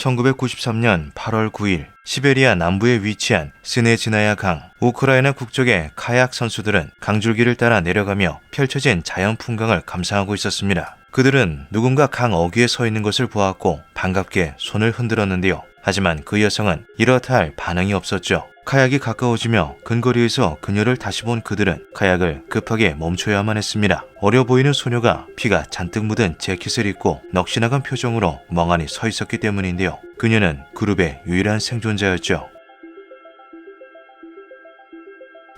1993년 8월 9일 시베리아 남부에 위치한 스네지나야 강, 우크라이나 국적의 카약 선수들은 강줄기를 따라 내려가며 펼쳐진 자연 풍광을 감상하고 있었습니다. 그들은 누군가 강 어귀에 서 있는 것을 보았고 반갑게 손을 흔들었는데요. 하지만 그 여성은 이렇다 할 반응이 없었죠. 카약이 가까워지며 근거리에서 그녀를 다시 본 그들은 카약을 급하게 멈춰야만 했습니다. 어려 보이는 소녀가 피가 잔뜩 묻은 재킷을 입고 넋이 나간 표정으로 멍하니 서 있었기 때문인데요. 그녀는 그룹의 유일한 생존자였죠.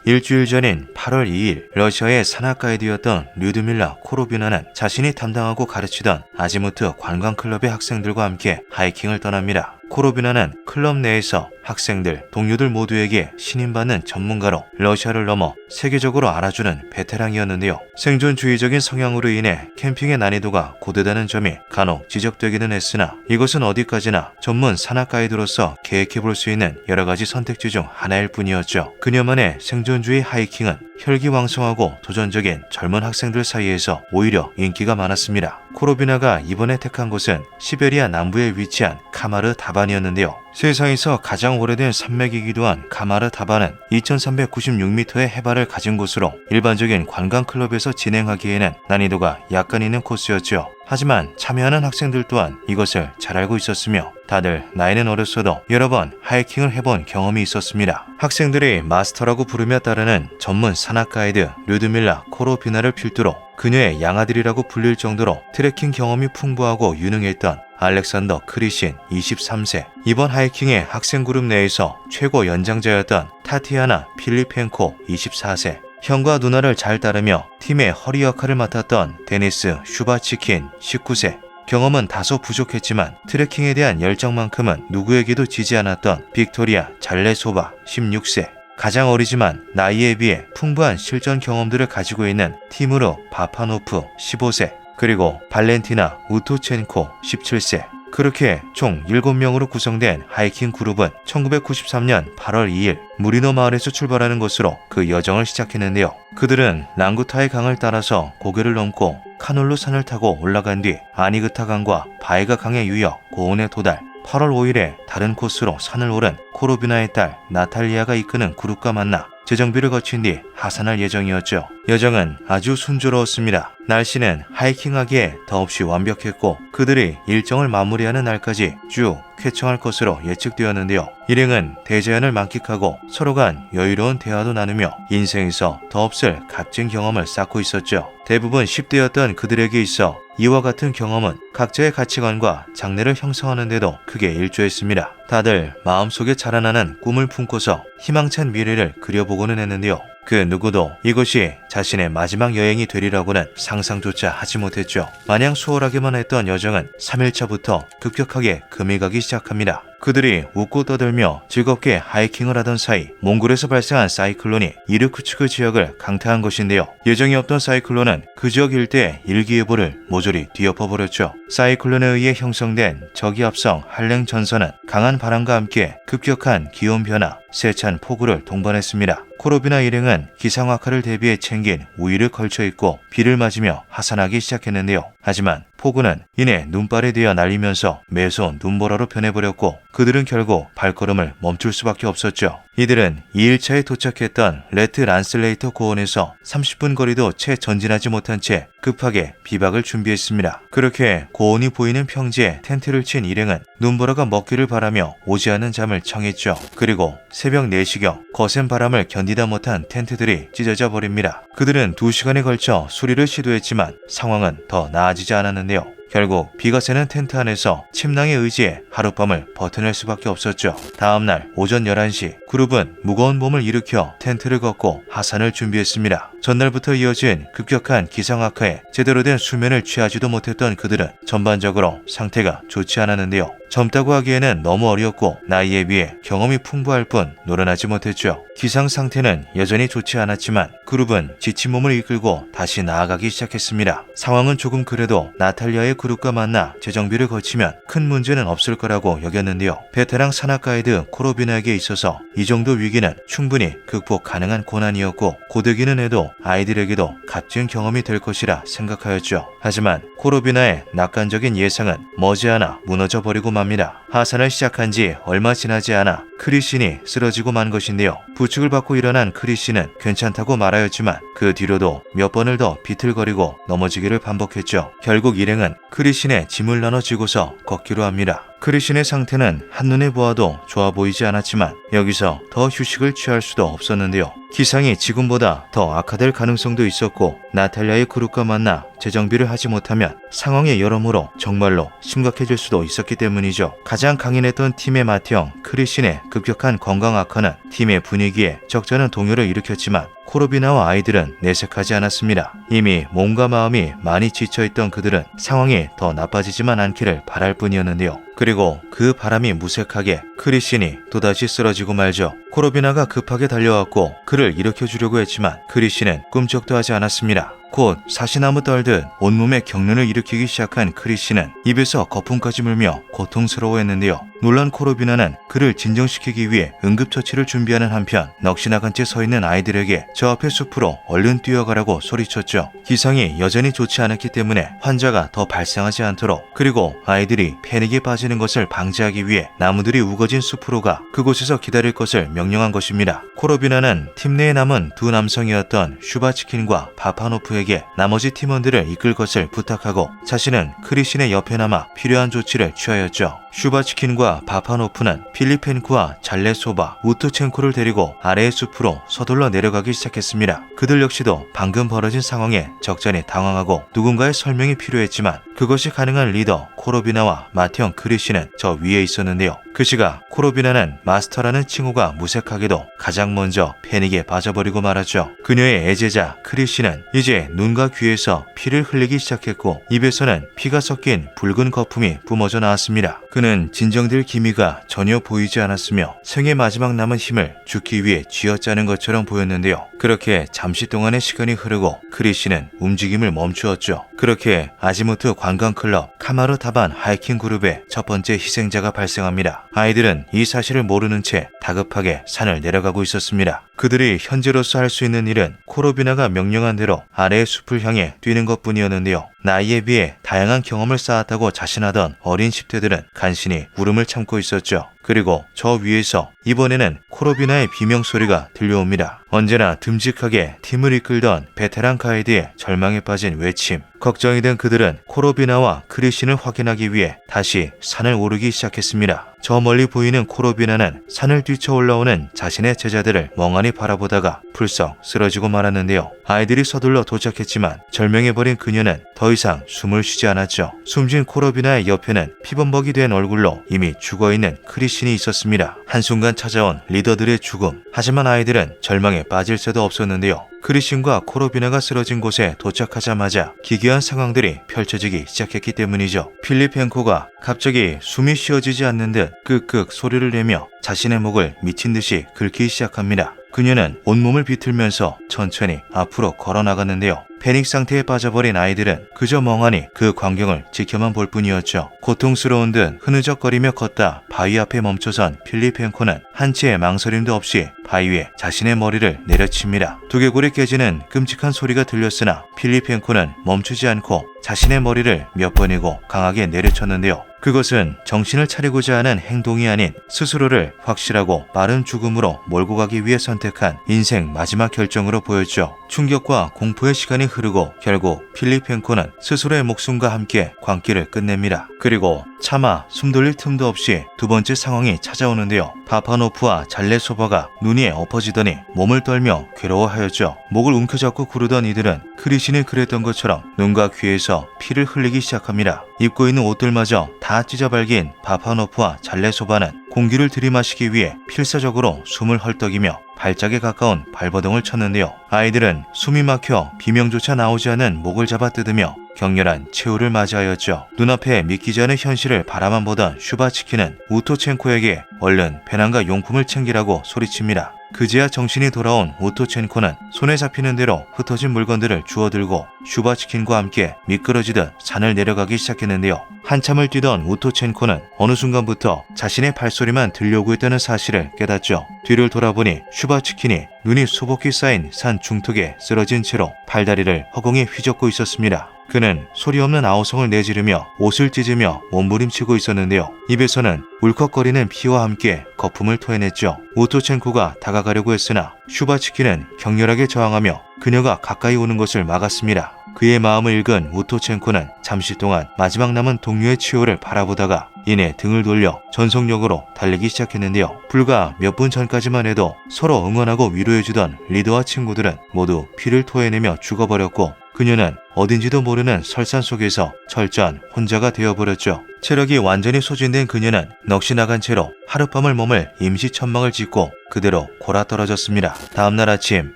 일주일 전인 8월 2일 러시아의 산악 가이드였던 류드밀라 코로비나는 자신이 담당하고 가르치던 아지무트 관광클럽의 학생들과 함께 하이킹을 떠납니다. 코로비나는 클럽 내에서 학생들, 동료들 모두에게 신임받는 전문가로 러시아를 넘어 세계적으로 알아주는 베테랑이었는데요. 생존주의적인 성향으로 인해 캠핑의 난이도가 고되다는 점이 간혹 지적되기는 했으나 이것은 어디까지나 전문 산악 가이드로서 계획해 볼 수 있는 여러 가지 선택지 중 하나일 뿐이었죠. 그녀만의 생존주의 하이킹은 혈기왕성하고 도전적인 젊은 학생들 사이에서 오히려 인기가 많았습니다. 코로비나가 이번에 택한 곳은 시베리아 남부에 위치한 카마르 다 반이었는데요. 세상에서 가장 오래된 산맥이기도 한 카마르 다반은 2396m의 해발을 가진 곳으로 일반적인 관광 클럽에서 진행하기에는 난이도가 약간 있는 코스였죠. 하지만 참여하는 학생들 또한 이것을 잘 알고 있었으며 다들 나이는 어렸어도 여러 번 하이킹을 해본 경험이 있었습니다. 학생들이 마스터라고 부르며 따르는 전문 산악 가이드 류드밀라 코로비나를 필두로 그녀의 양아들이라고 불릴 정도로 트레킹 경험이 풍부하고 유능했던 알렉산더 크리신 23세 이번 하이킹의 학생 그룹 내에서 최고 연장자였던 타티아나 필리펜코 24세 형과 누나를 잘 따르며 팀의 허리 역할을 맡았던 데니스 슈바치킨 19세. 경험은 다소 부족했지만 트레킹에 대한 열정만큼은 누구에게도 지지 않았던 빅토리아 잘레소바 16세. 가장 어리지만 나이에 비해 풍부한 실전 경험들을 가지고 있는 티무르 바파노프 15세 그리고 발렌티나 우토첸코 17세 그렇게 총 7명으로 구성된 하이킹 그룹은 1993년 8월 2일 무리노 마을에서 출발하는 것으로 그 여정을 시작했는데요. 그들은 랑구타의 강을 따라서 고개를 넘고 카놀루 산을 타고 올라간 뒤 아니그타 강과 바이가 강의 유역 고온에 도달 8월 5일에 다른 코스로 산을 오른 코로비나의 딸 나탈리아가 이끄는 그룹과 만나 재정비를 거친 뒤 하산할 예정이었죠. 여정은 아주 순조로웠습니다. 날씨는 하이킹하기에 더없이 완벽했고 그들이 일정을 마무리하는 날까지 쭉 쾌청할 것으로 예측되었는데요. 일행은 대자연을 만끽하고 서로 간 여유로운 대화도 나누며 인생에서 더 없을 값진 경험을 쌓고 있었죠. 대부분 10대였던 그들에게 있어 이와 같은 경험은 각자의 가치관과 장래를 형성하는데도 크게 일조했습니다. 다들 마음속에 자라나는 꿈을 품고서 희망찬 미래를 그려보고는 했는데요. 그 누구도 이것이 자신의 마지막 여행이 되리라고는 상상조차 하지 못했죠. 마냥 수월하게만 했던 여정은 3일차부터 급격하게 금이 가기 시작합니다. 그들이 웃고 떠들며 즐겁게 하이킹을 하던 사이 몽골에서 발생한 사이클론이 이르쿠츠크 지역을 강타한 것인데요. 예정이 없던 사이클론은 그 지역 일대의 일기예보를 모조리 뒤엎어버렸죠. 사이클론에 의해 형성된 저기압성 한랭 전선은 강한 바람과 함께 급격한 기온 변화, 세찬 폭우를 동반했습니다. 코로비나 일행은 기상악화를 대비해 챙긴 우위를 걸쳐 입고 비를 맞으며 하산하기 시작했는데요. 하지만 폭우는 이내 눈발에 되어 날리면서 매소 눈보라로 변해버렸고 그들은 결국 발걸음을 멈출 수밖에 없었죠. 이들은 2일차에 도착했던 레트 란슬레이터 고원에서 30분 거리도 채 전진하지 못한 채 급하게 비박을 준비했습니다. 그렇게 고원이 보이는 평지에 텐트를 친 일행은 눈보라가 먹기를 바라며 오지 않는 잠을 청했죠. 그리고 새벽 4시경 거센 바람을 견디다 못한 텐트들이 찢어져 버립니다. 그들은 2시간에 걸쳐 수리를 시도했지만 상황은 더 나아지지 않았는데요. 결국 비가 새는 텐트 안에서 침낭에 의지해 하룻밤을 버텨낼 수밖에 없었죠. 다음날 오전 11시 그룹은 무거운 몸을 일으켜 텐트를 걷고 하산을 준비했습니다. 전날부터 이어진 급격한 기상 악화에 제대로 된 수면을 취하지도 못했던 그들은 전반적으로 상태가 좋지 않았는데요. 젊다고 하기에는 너무 어렸고 나이에 비해 경험이 풍부할 뿐 노련하지 못했죠. 기상 상태는 여전히 좋지 않았지만 그룹은 지친 몸을 이끌고 다시 나아가기 시작했습니다. 상황은 조금 그래도 나탈리아의 그룹과 만나 재정비를 거치면 큰 문제는 없을 거라고 여겼는데요. 베테랑 산악 가이드 코로비나에게 있어서 이 정도 위기는 충분히 극복 가능한 고난이었고 고되기는 해도 아이들에게도 값진 경험이 될 것이라 생각하였죠. 하지만 코로비나의 낙관적인 예상은 머지않아 무너져 버리고 만 위험합니다. 하산을 시작한 지 얼마 지나지 않아 크리신이 쓰러지고 만 것인데요. 부축을 받고 일어난 크리신은 괜찮다고 말하였지만 그 뒤로도 몇 번을 더 비틀거리고 넘어지기를 반복했죠. 결국 일행은 크리신의 짐을 나눠 쥐고서 걷기로 합니다. 크리신의 상태는 한눈에 보아도 좋아 보이지 않았지만 여기서 더 휴식을 취할 수도 없었는데요. 기상이 지금보다 더 악화될 가능성도 있었고 나탈리아의 그룹과 만나 재정비를 하지 못하면 상황이 여러모로 정말로 심각해질 수도 있었기 때문이죠. 가장 강인했던 팀의 맏형 크리신의 급격한 건강 악화는 팀의 분위기에 적잖은 동요를 일으켰지만 코로비나와 아이들은 내색하지 않았습니다. 이미 몸과 마음이 많이 지쳐있던 그들은 상황이 더 나빠지지만 않기를 바랄 뿐이었는데요. 그리고 그 바람이 무색하게 크리신이 또다시 쓰러지고 말죠. 코로비나가 급하게 달려왔고 그를 일으켜 주려고 했지만 크리신은 꿈쩍도 하지 않았습니다. 곧 사시나무 떨듯 온몸에 경련을 일으키기 시작한 크리시는 입에서 거품까지 물며 고통스러워했는데요. 놀란 코로비나는 그를 진정시키기 위해 응급처치를 준비하는 한편 넋이 나간 채 서 있는 아이들에게 저 앞의 숲으로 얼른 뛰어가라고 소리쳤죠. 기상이 여전히 좋지 않았기 때문에 환자가 더 발생하지 않도록 그리고 아이들이 패닉에 빠지는 것을 방지하기 위해 나무들이 우거진 숲으로 가 그곳에서 기다릴 것을 명령한 것입니다. 코로비나는 팀 내에 남은 두 남성이었던 슈바치킨과 바파노프에게 나머지 팀원들을 이끌 것을 부탁하고 자신은 크리신의 옆에 남아 필요한 조치를 취하였죠. 슈바치킨과 바파노프는 필리펜코와 잘레소바, 우트첸코를 데리고 아래의 숲으로 서둘러 내려가기 시작했습니다. 그들 역시도 방금 벌어진 상황에 적잖이 당황하고 누군가의 설명이 필요했지만 그것이 가능한 리더 코로비나와 마티형 크리시는 저 위에 있었는데요. 그 시각 코로비나는 마스터라는 칭호가 무색하게도 가장 먼저 패닉에 빠져버리고 말았죠. 그녀의 애제자 크리시는 이제 눈과 귀에서 피를 흘리기 시작했고 입에서는 피가 섞인 붉은 거품이 뿜어져 나왔습니다. 그는 진정될 기미가 전혀 보이지 않았으며 생의 마지막 남은 힘을 죽기 위해 쥐어짜는 것처럼 보였는데요. 그렇게 잠시 동안의 시간이 흐르고 크리시는 움직임을 멈추었죠. 그렇게 아지무트 관광클럽 카마르 타반 하이킹 그룹의 첫 번째 희생자가 발생합니다. 아이들은 이 사실을 모르는 채 다급하게 산을 내려가고 있었습니다. 그들이 현재로서 할 수 있는 일은 코로비나가 명령한 대로 아래의 숲을 향해 뛰는 것 뿐이었는데요. 나이에 비해 다양한 경험을 쌓았다고 자신하던 어린 10대들은 간신히 울음을 참고 있었죠. 그리고 저 위에서 이번에는 코로비나의 비명소리가 들려옵니다. 언제나 듬직하게 팀을 이끌던 베테랑 가이드의 절망에 빠진 외침. 걱정이 된 그들은 코로비나와 크리신을 확인하기 위해 다시 산을 오르기 시작했습니다. 저 멀리 보이는 코로비나는 산을 뛰쳐 올라오는 자신의 제자들을 멍하니 바라보다가 풀썩 쓰러지고 말았는데요. 아이들이 서둘러 도착했지만 절명해버린 그녀는 더 이상 숨을 쉬지 않았죠. 숨진 코로비나의 옆에는 피범벅이 된 얼굴로 이미 죽어있는 크리신 이 있었습니다. 한순간 찾아온 리더들의 죽음. 하지만 아이들은 절망에 빠질 새도 없었는데요. 크리신과 코로비나가 쓰러진 곳에 도착하자마자 기괴한 상황들이 펼쳐지기 시작했기 때문이죠. 필리펜코가 갑자기 숨이 쉬어지지 않는 듯 끄끄 소리를 내며 자신의 목을 미친 듯이 긁기 시작합니다. 그녀는 온몸을 비틀면서 천천히 앞으로 걸어 나갔는데요. 패닉 상태에 빠져버린 아이들은 그저 멍하니 그 광경을 지켜만 볼 뿐이었죠. 고통스러운 듯 흐느적거리며 걷다 바위 앞에 멈춰선 필리펜코는 한치의 망설임도 없이 바위 위에 자신의 머리를 내려칩니다. 두개골이 깨지는 끔찍한 소리가 들렸으나 필리펜코는 멈추지 않고 자신의 머리를 몇 번이고 강하게 내려쳤는데요. 그것은 정신을 차리고자 하는 행동이 아닌 스스로를 확실하고 빠른 죽음으로 몰고 가기 위해 선택한 인생 마지막 결정으로 보였죠. 충격과 공포의 시간이 흐르고 결국 필리펜코는 스스로의 목숨과 함께 광기를 끝냅니다. 그리고 차마 숨 돌릴 틈도 없이 두 번째 상황이 찾아오는데요. 파파노프와 잘레소바가 눈이 엎어지더니 몸을 떨며 괴로워하였죠. 목을 움켜잡고 구르던 이들은 크리신이 그랬던 것처럼 눈과 귀에서 피를 흘리기 시작합니다. 입고 있는 옷들마저 다 찢어발긴 파파노프와 잘레소바는 공기를 들이마시기 위해 필사적으로 숨을 헐떡이며 발작에 가까운 발버둥을 쳤는데요. 아이들은 숨이 막혀 비명조차 나오지 않은 목을 잡아 뜯으며 격렬한 최후를 맞이하였죠. 눈앞에 믿기지 않은 현실을 바라만 보던 슈바치키는 우토첸코에게 얼른 배낭과 용품을 챙기라고 소리칩니다. 그제야 정신이 돌아온 우토첸코는 손에 잡히는 대로 흩어진 물건들을 주워들고 슈바치킨과 함께 미끄러지듯 산을 내려가기 시작했는데요. 한참을 뛰던 우토첸코는 어느 순간부터 자신의 발소리만 들려오고 있다는 사실을 깨닫죠. 뒤를 돌아보니 슈바치킨이 눈이 수북히 쌓인 산 중턱에 쓰러진 채로 팔다리를 허공에 휘젓고 있었습니다. 그는 소리 없는 아우성을 내지르며 옷을 찢으며 몸부림치고 있었는데요. 입에서는 울컥거리는 피와 함께 거품을 토해냈죠. 우토첸코가 다가가려고 했으나 슈바츠키는 격렬하게 저항하며 그녀가 가까이 오는 것을 막았습니다. 그의 마음을 읽은 우토첸코는 잠시 동안 마지막 남은 동료의 치호를 바라보다가 이내 등을 돌려 전속력으로 달리기 시작했는데요. 불과 몇 분 전까지만 해도 서로 응원하고 위로해주던 리더와 친구들은 모두 피를 토해내며 죽어버렸고 그녀는 어딘지도 모르는 설산 속에서 철저한 혼자가 되어버렸죠. 체력이 완전히 소진된 그녀는 넋이 나간 채로 하룻밤을 몸을 임시 천막을 짓고 그대로 골아 떨어졌습니다. 다음날 아침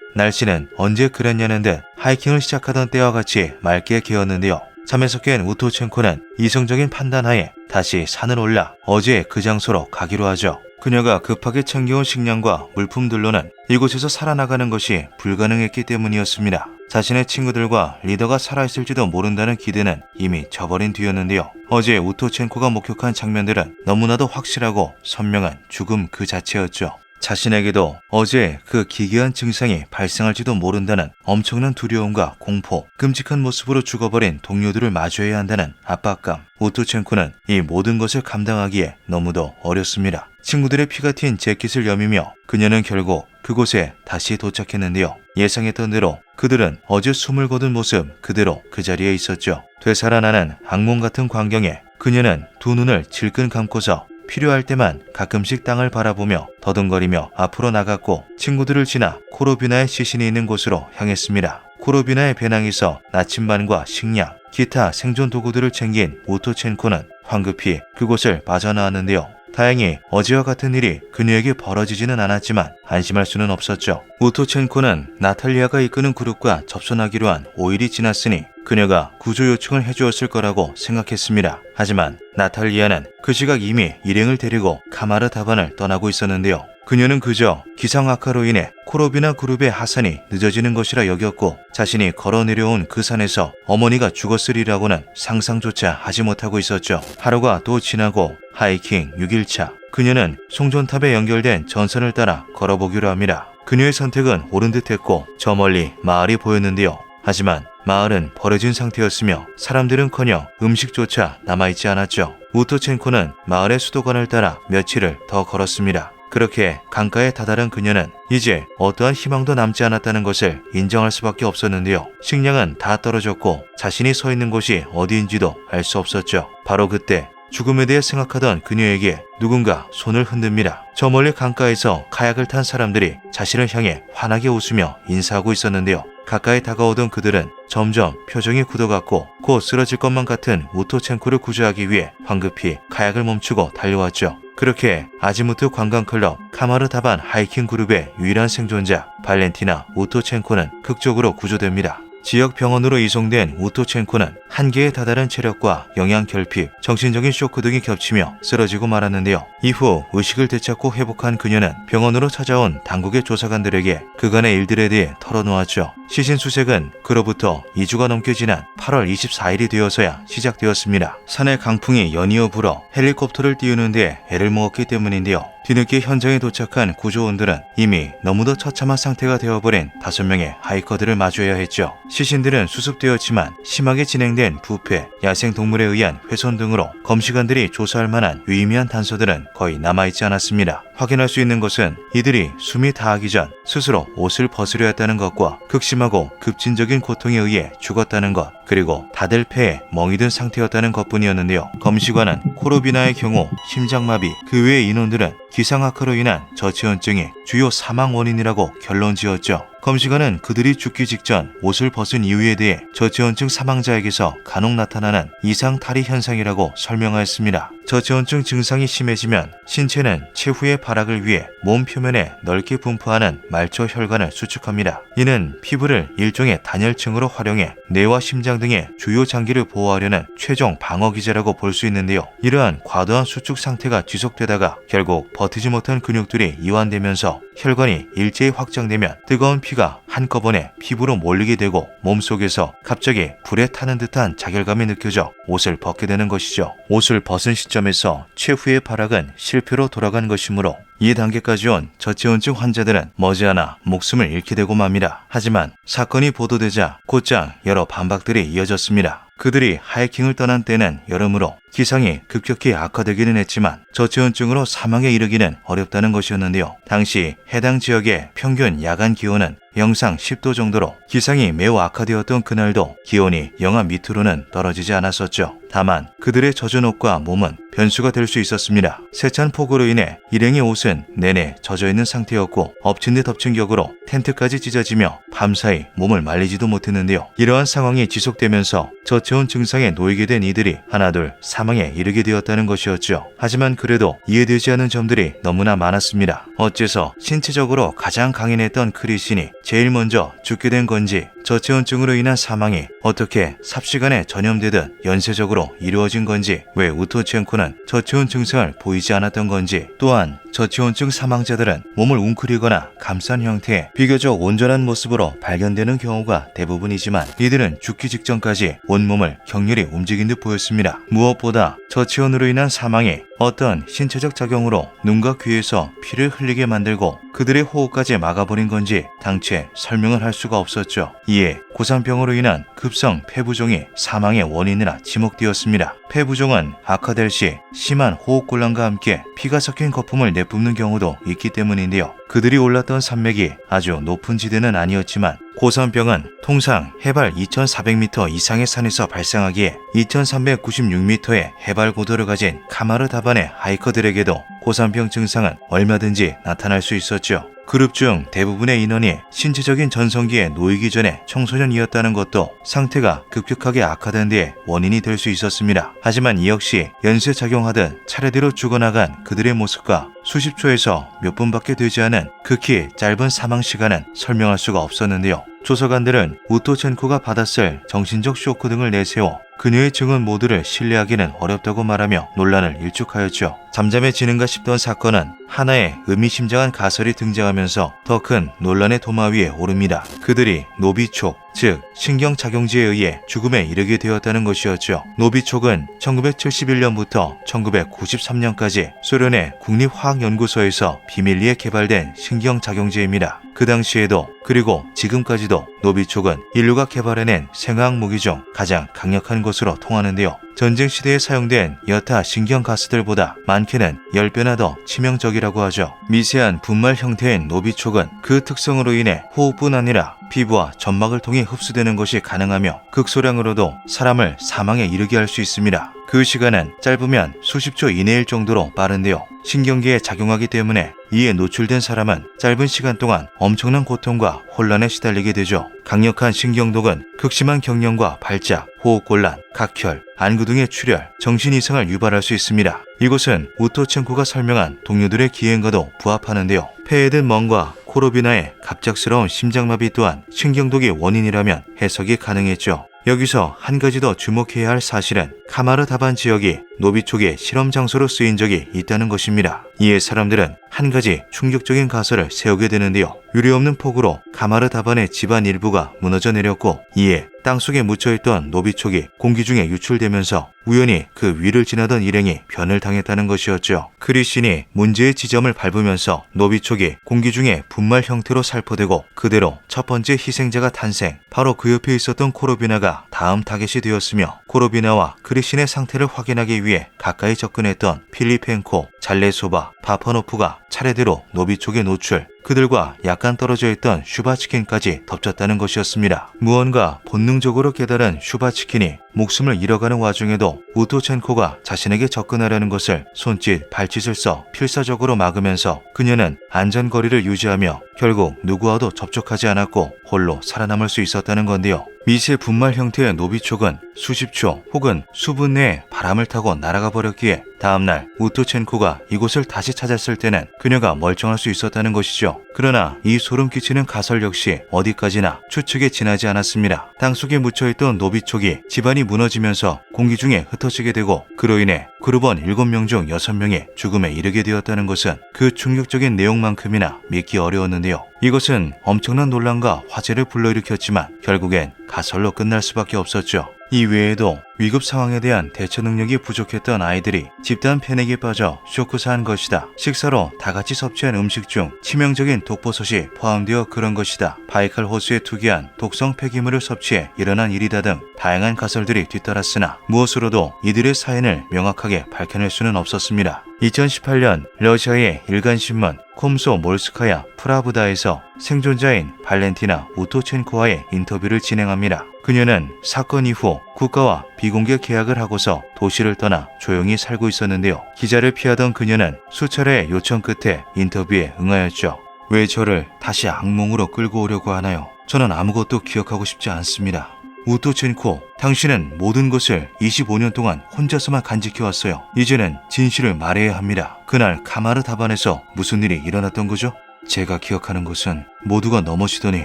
날씨는 언제 그랬냐는 듯 하이킹을 시작하던 때와 같이 맑게 개었는데요. 잠에서 깬 우토첸코는 이성적인 판단하에 다시 산을 올라 어제 그 장소로 가기로 하죠. 그녀가 급하게 챙겨온 식량과 물품들로는 이곳에서 살아나가는 것이 불가능했기 때문이었습니다. 자신의 친구들과 리더가 살아있을지도 모른다는 기대는 이미 저버린 뒤였는데요. 어제 우토첸코가 목격한 장면들은 너무나도 확실하고 선명한 죽음 그 자체였죠. 자신에게도 어제 그 기괴한 증상이 발생할지도 모른다는 엄청난 두려움과 공포, 끔찍한 모습으로 죽어버린 동료들을 마주해야 한다는 압박감. 우토첸코는 이 모든 것을 감당하기에 너무도 어렸습니다. 친구들의 피가 튄 재킷을 여미며 그녀는 결국 그곳에 다시 도착했는데요. 예상했던 대로 그들은 어제 숨을 거둔 모습 그대로 그 자리에 있었죠. 되살아나는 악몽 같은 광경에 그녀는 두 눈을 질끈 감고서 필요할 때만 가끔씩 땅을 바라보며 더듬거리며 앞으로 나갔고 친구들을 지나 코로비나의 시신이 있는 곳으로 향했습니다. 코로비나의 배낭에서 나침반과 식량, 기타 생존 도구들을 챙긴 우토첸코는 황급히 그곳을 빠져나왔는데요. 다행히 어제와 같은 일이 그녀에게 벌어지지는 않았지만 안심할 수는 없었죠. 우토첸코는 나탈리아가 이끄는 그룹과 접선하기로 한 5일이 지났으니 그녀가 구조 요청을 해주었을 거라고 생각했습니다. 하지만 나탈리아는 그 시각 이미 일행을 데리고 카마르 다반을 떠나고 있었는데요. 그녀는 그저 기상 악화로 인해 코로비나 그룹의 하산이 늦어지는 것이라 여겼고 자신이 걸어 내려온 그 산에서 어머니가 죽었으리라고는 상상조차 하지 못하고 있었죠. 하루가 또 지나고 하이킹 6일차 그녀는 송전탑에 연결된 전선을 따라 걸어보기로 합니다. 그녀의 선택은 옳은 듯했고 저 멀리 마을이 보였는데요. 하지만 마을은 버려진 상태였으며 사람들은커녕 음식조차 남아있지 않았죠. 우토첸코는 마을의 수도관을 따라 며칠을 더 걸었습니다. 그렇게 강가에 다다른 그녀는 이제 어떠한 희망도 남지 않았다는 것을 인정할 수밖에 없었는데요. 식량은 다 떨어졌고 자신이 서 있는 곳이 어디인지도 알 수 없었죠. 바로 그때 죽음에 대해 생각하던 그녀에게 누군가 손을 흔듭니다. 저 멀리 강가에서 카약을 탄 사람들이 자신을 향해 환하게 웃으며 인사하고 있었는데요. 가까이 다가오던 그들은 점점 표정이 굳어갔고 곧 쓰러질 것만 같은 우토첸코를 구조하기 위해 황급히 카약을 멈추고 달려왔죠. 그렇게 아지무트 관광클럽 카마르 다반 하이킹 그룹의 유일한 생존자 발렌티나 우토첸코는 극적으로 구조됩니다. 지역 병원으로 이송된 우토첸코는 한계에 다다른 체력과 영양 결핍, 정신적인 쇼크 등이 겹치며 쓰러지고 말았는데요. 이후 의식을 되찾고 회복한 그녀는 병원으로 찾아온 당국의 조사관들에게 그간의 일들에 대해 털어놓았죠. 시신 수색은 그로부터 2주가 넘게 지난 8월 24일이 되어서야 시작되었습니다. 산의 강풍이 연이어 불어 헬리콥터를 띄우는 데 애를 먹었기 때문인데요. 뒤늦게 현장에 도착한 구조원들은 이미 너무도 처참한 상태가 되어버린 다섯 명의 하이커들을 마주해야 했죠. 시신들은 수습되었지만 심하게 진행된 부패, 야생 동물에 의한 훼손 등으로 검시관들이 조사할 만한 유의미한 단서들은 거의 남아있지 않았습니다. 확인할 수 있는 것은 이들이 숨이 다하기 전 스스로 옷을 벗으려 했다는 것과 극심하고 급진적인 고통에 의해 죽었다는 것, 그리고 다들 폐에 멍이 든 상태였다는 것뿐이었는데요. 검시관은 코로비나의 경우 심장마비, 그 외의 인원들은 기상악화로 인한 저체온증이 주요 사망 원인이라고 결론 지었죠. 검시관은 그들이 죽기 직전 옷을 벗은 이유에 대해 저체온증 사망자에게서 간혹 나타나는 이상 탈이 현상이라고 설명하였습니다. 저체온증 증상이 심해지면 신체는 최후의 발악을 위해 몸 표면에 넓게 분포하는 말초 혈관을 수축합니다. 이는 피부를 일종의 단열층으로 활용해 뇌와 심장 등의 주요 장기를 보호하려는 최종 방어 기제라고 볼 수 있는데요. 이러한 과도한 수축 상태가 지속되다가 결국 버티지 못한 근육들이 이완되면서 혈관이 일제히 확장되면 뜨거운 피가 한꺼번에 피부로 몰리게 되고 몸속에서 갑자기 불에 타는 듯한 자결감이 느껴져 옷을 벗게 되는 것이죠. 옷을 벗은 시점에서 최후의 발악은 실패로 돌아간 것이므로 이 단계까지 온 저체온증 환자들은 머지않아 목숨을 잃게 되고 맙니다. 하지만 사건이 보도되자 곧장 여러 반박들이 이어졌습니다. 그들이 하이킹을 떠난 때는 여름으로 기상이 급격히 악화되기는 했지만 저체온증으로 사망에 이르기는 어렵다는 것이었는데요. 당시 해당 지역의 평균 야간 기온은 영상 10도 정도로 기상이 매우 악화되었던 그날도 기온이 영하 밑으로는 떨어지지 않았었죠. 다만 그들의 젖은 옷과 몸은 변수가 될 수 있었습니다. 세찬 폭우로 인해 일행의 옷은 내내 젖어 있는 상태였고 엎친 데 덮친 격으로 텐트까지 찢어지며 밤사이 몸을 말리지도 못했는데요. 이러한 상황이 지속되면서 저체온 증상에 놓이게 된 이들이 하나둘 사망에 이르게 되었다는 것이었죠. 하지만 그래도 이해되지 않는 점들이 너무나 많았습니다. 어째서 신체적으로 가장 강인했던 크리신이 제일 먼저 죽게 된 건지 저체온증으로 인한 사망이 어떻게 삽시간에 전염되듯 연쇄적으로 이루어진 건지 왜 우토첸코는 저체온 증상을 보이지 않았던 건지 또한 저체온증 사망자들은 몸을 웅크리거나 감싼 형태의 비교적 온전한 모습으로 발견되는 경우가 대부분이지만 이들은 죽기 직전까지 온몸을 격렬히 움직인 듯 보였습니다. 무엇보다 저체온으로 인한 사망이 어떤 신체적 작용으로 눈과 귀에서 피를 흘리게 만들고 그들의 호흡까지 막아버린 건지 당최 설명을 할 수가 없었죠. 이에 고산병으로 인한 급성 폐부종이 사망의 원인이라 지목되었습니다. 폐부종은 악화될 시 심한 호흡곤란과 함께 피가 섞인 거품을 내뿜는 경우도 있기 때문인데요. 그들이 올랐던 산맥이 아주 높은 지대는 아니었지만 고산병은 통상 해발 2,400m 이상의 산에서 발생하기에 2,396m의 해발 고도를 가진 카마르 다 반의 하이커들에게도 고산병 증상은 얼마든지 나타날 수 있었죠. 그룹 중 대부분의 인원이 신체적인 전성기에 놓이기 전에 청소년이었다는 것도 상태가 급격하게 악화된 데에 원인이 될 수 있었습니다. 하지만 이 역시 연쇄 작용하듯 차례대로 죽어나간 그들의 모습과 수십 초에서 몇 분밖에 되지 않은 극히 짧은 사망 시간은 설명할 수가 없었는데요. 조서관들은 우토첸코가 받았을 정신적 쇼크 등을 내세워 그녀의 증언 모두를 신뢰하기는 어렵다고 말하며 논란을 일축하였죠. 잠잠해지는가 싶던 사건은 하나의 의미심장한 가설이 등장하면서 더 큰 논란의 도마 위에 오릅니다. 그들이 노비촉, 즉 신경작용제에 의해 죽음에 이르게 되었다는 것이었죠. 노비촉은 1971년부터 1993년까지 소련의 국립화학연구소에서 비밀리에 개발된 신경작용제입니다. 그 당시에도 그리고 지금까지도 노비촉은 인류가 개발해낸 생화학 무기 중 가장 강력한 것으로 통하는데요. 전쟁 시대에 사용된 여타 신경 가스들보다 많게는 10배나 더 치명적이라고 하죠. 미세한 분말 형태의 노비촉은 그 특성으로 인해 호흡뿐 아니라 피부와 점막을 통해 흡수되는 것이 가능하며 극소량으로도 사람을 사망에 이르게 할 수 있습니다. 그 시간은 짧으면 수십 초 이내일 정도로 빠른데요. 신경계에 작용하기 때문에 이에 노출된 사람은 짧은 시간 동안 엄청난 고통과 혼란에 시달리게 되죠. 강력한 신경독은 극심한 경련과 발작, 호흡곤란, 각혈, 안구 등의 출혈, 정신 이상을 유발할 수 있습니다. 이곳은 우토첸코가 설명한 동료들의 기행과도 부합하는데요. 폐에 든 멍과 코로비나의 갑작스러운 심장마비 또한 신경독이 원인이라면 해석이 가능했죠. 여기서 한 가지 더 주목해야 할 사실은 카마르 다반 지역이 노비촉의 실험 장소로 쓰인 적이 있다는 것입니다. 이에 사람들은 한 가지 충격적인 가설을 세우게 되는데요. 유례없는 폭우로 카마르 다반의 집안 일부가 무너져 내렸고 이에 땅속에 묻혀있던 노비촉이 공기 중에 유출되면서 우연히 그 위를 지나던 일행이 변을 당했다는 것이었죠. 크리신이 문제의 지점을 밟으면서 노비촉이 공기 중에 분말 형태로 살포되고 그대로 첫 번째 희생자가 탄생. 바로 그 옆에 있었던 코로비나가 다음 타겟이 되었으며 코로비나와 크리신의 상태를 확인하기 위해 가까이 접근했던 필리펜코, 잘레소바, 바퍼노프가 차례대로 노비촉에 노출, 그들과 약간 떨어져 있던 슈바치킨까지 덮쳤다는 것이었습니다. 무언가 본능적으로 깨달은 슈바치킨이 목숨을 잃어가는 와중에도 우토첸코가 자신에게 접근하려는 것을 손짓, 발짓을 써 필사적으로 막으면서 그녀는 안전거리를 유지하며 결국 누구와도 접촉하지 않았고 홀로 살아남을 수 있었다는 건데요. 미세 분말 형태의 노비촉은 수십 초 혹은 수분 내에 바람을 타고 날아가 버렸기에 다음날 우토첸코가 이곳을 다시 찾았을 때는 그녀가 멀쩡할 수 있었다는 것이죠. 그러나 이 소름 끼치는 가설 역시 어디까지나 추측에 지나지 않았습니다. 땅속에 묻혀있던 노비촉이 집안이 무너지면서 공기 중에 흩어지게 되고 그로 인해 그룹원 7명 중 6명이 죽음에 이르게 되었다는 것은 그 충격적인 내용만큼이나 믿기 어려웠는데요. 이것은 엄청난 논란과 화제를 불러일으켰지만 결국엔 가설로 끝날 수밖에 없었죠. 이 외에도 위급 상황에 대한 대처 능력이 부족했던 아이들이 집단 패닉에 빠져 쇼크사한 것이다. 식사로 다 같이 섭취한 음식 중 치명적인 독버섯이 포함되어 그런 것이다. 바이칼 호수에 투기한 독성 폐기물을 섭취해 일어난 일이다 등 다양한 가설들이 뒤따랐으나 무엇으로도 이들의 사연을 명확하게 밝혀낼 수는 없었습니다. 2018년 러시아의 일간신문 콤소 몰스카야 프라브다에서 생존자인 발렌티나 우토첸코와의 인터뷰를 진행합니다. 그녀는 사건 이후 국가와 비공개 계약을 하고서 도시를 떠나 조용히 살고 있었는데요. 기자를 피하던 그녀는 수차례 요청 끝에 인터뷰에 응하였죠. 왜 저를 다시 악몽으로 끌고 오려고 하나요? 저는 아무것도 기억하고 싶지 않습니다. 우토첸코, 당신은 모든 것을 25년 동안 혼자서만 간직해왔어요. 이제는 진실을 말해야 합니다. 그날 카마르 다반에서 무슨 일이 일어났던 거죠? 제가 기억하는 것은 모두가 넘어지더니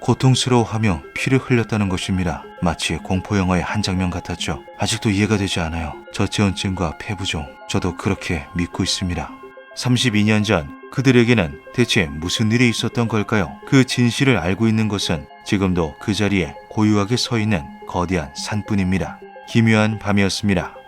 고통스러워하며 피를 흘렸다는 것입니다. 마치 공포영화의 한 장면 같았죠. 아직도 이해가 되지 않아요. 저체온증과 폐부종, 저도 그렇게 믿고 있습니다. 32년 전 그들에게는 대체 무슨 일이 있었던 걸까요? 그 진실을 알고 있는 것은 지금도 그 자리에 고요하게 서 있는 거대한 산뿐입니다. 기묘한 밤이었습니다.